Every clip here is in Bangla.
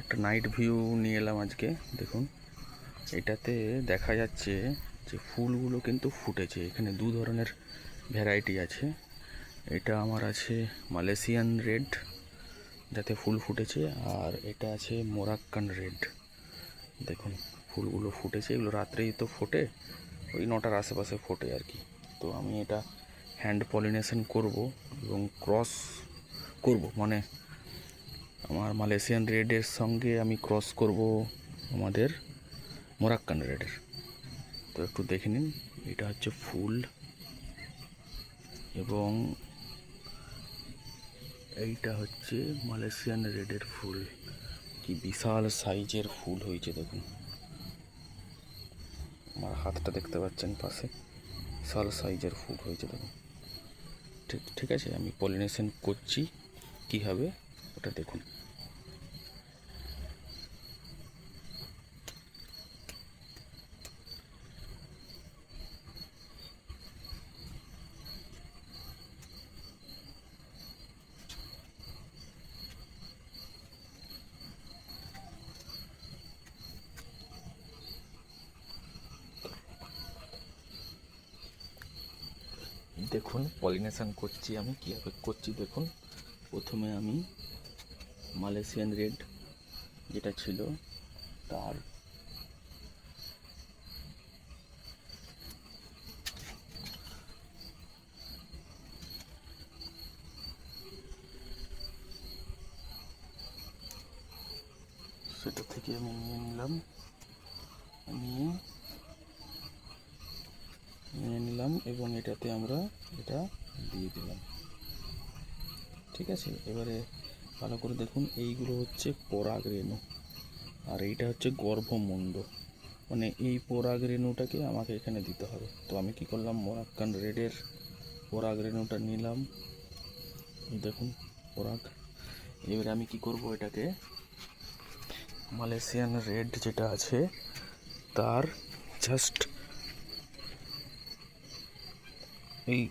একটা নাইট ভিউ নিয়ে এলাম আজকে, দেখুন। এটাতে দেখা যাচ্ছে যে ফুলগুলো কিন্তু ফুটেছে। এখানে দু ধরনের ভ্যারাইটি আছে। এটা আমার আছে মালয়েশিয়ান রেড যাতে ফুল ফুটেছে, আর এটা আছে মোরাক্কান রেড দেখুন, ফুলগুলো ফুটেছে। এগুলো রাত্রেই তো ফোটে, ওই নটার আশেপাশে ফোটে আর কি। তো আমি এটা হ্যান্ড পলিনেশন করব এবং ক্রস করব মানে আমার মালয়েশিয়ান রেডের সঙ্গে আমি ক্রস করব আমাদের মোরাক্কান রেডের। তো একটু দেখে নিন, এটা হচ্ছে ফুল। এবং এইটা হচ্ছে মালয়েশিয়ান রেডের ফুল। কি বিশাল সাইজের ফুল হয়েছে দেখুন। আমার হাতটা দেখতে পাচ্ছেন পাশে। বিশাল সাইজের ফুল হয়েছে দেখুন। ঠিক ঠিক আছে, আমি পলিনেশন করছি। কী হবে? ওটা দেখুন। দেখুন পলিনেশন করছি আমি, কীভাবে করছি দেখুন। প্রথমে আমি মালয়েশিয়ান রেড যেটা ছিল, তার সেটা থেকে আমি নিয়ে নিলাম, নিয়ে নিলাম এবং এটাতে আমরা এটা দিয়ে দিলাম। ঠিক আছে? এবারে ভালো করে দেখুন, এইগুলো হচ্ছে পরাগ রেণু। আর এইটা হচ্ছে গর্ভমুণ্ড। মানে এই পরাগ রেণুটাকে আমাকে এখানে দিতে হবে। তো আমি কি করলাম? মোরাক্কান রেডের পরাগ রেণুটা নিলাম। দেখুন, পরাগ। এবারে আমি কি করব এটাকে? মালয়েশিয়ান রেড যেটা আছে, তার জাস্ট এই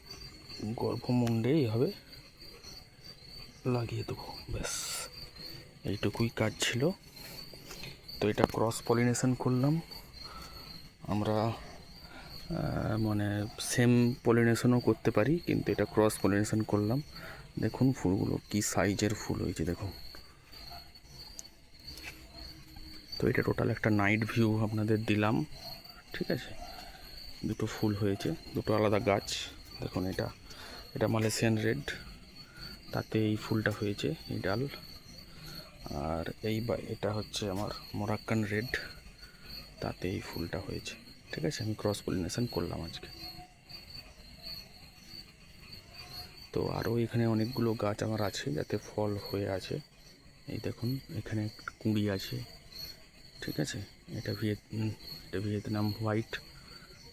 গর্ভমুণ্ডে এইভাবে লাগিয়ে দেবো, ব্যাস। এইটুকুই কাজ ছিল। তো এটা ক্রস পলিনেশন করলাম। আমরা মানে সেম পলিনেশনও করতে পারি, কিন্তু এটা ক্রস পলিনেশন করলাম। দেখুন ফুলগুলো কি সাইজের ফুল হয়েছে, দেখুন। তো এটা টোটাল একটা নাইট ভিউ আপনাদের দিলাম। ঠিক আছে? দুটো ফুল হয়েছে, দুটো আলাদা গাছ। দেখুন এটা এটা মালয়েশিয়ান রেড তাতে এই ফুলটা হয়েছে, এই ডাল। আর এই বা, এটা হচ্ছে আমার মোরাক্কান রেড তাতে এই ফুলটা হয়েছে। ঠিক আছে, আমি ক্রস পলিনেশন করলাম আজকে। তো আরও এখানে অনেকগুলো গাছ আমার আছে, যাতে ফল হয়ে আছে। এই দেখুন, এখানে কুঁড়ি আছে। ঠিক আছে, এটা ভিয়েত এটা ভিয়েতনাম হোয়াইট।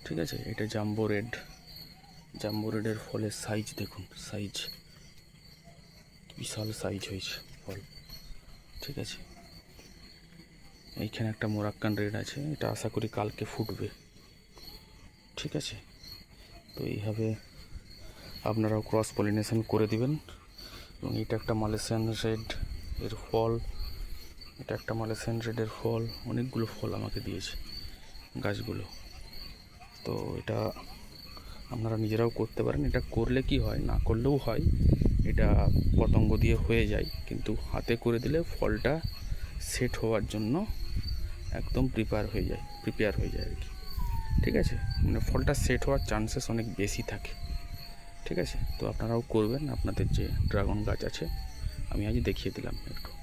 ঠিক আছে, এটা জাম্বো রেড জাম্বো রেডের ফলের সাইজ দেখুন সাইজ বিশাল সাইজ হয়েছে ফল, ঠিক আছে? এইখানে একটা মোরাক্কান রেড আছে, এটা আশা করি কালকে ফুটবে, ঠিক আছে? তো এইভাবে আপনারাও ক্রস পলিনেশন করে দিবেন, এবং এটা একটা মালয়েশিয়ান রেড এর ফল, এটা একটা মালয়েশিয়ান রেডের ফল, অনেকগুলো ফল আমাকে দিয়েছে গাছগুলো। তো এটা আপনারা নিজেরাও করতে পারেন। এটা করলে কি হয়, না করলেও হয়। এটা পতঙ্গ দিয়ে হয়ে যায়। কিন্তু হাতে করে দিলে ফলটা সেট হওয়ার জন্য একদম প্রিপেয়ার হয়ে যায় প্রিপেয়ার হয়ে যায় আর কি। ঠিক আছে? মানে ফলটা সেট হওয়ার চান্সেস অনেক বেশি থাকে। ঠিক আছে? তো আপনারাও করবেন। আপনাদের যে ড্রাগন গাছ আছে, আমি আজ দেখিয়ে দিলাম একটু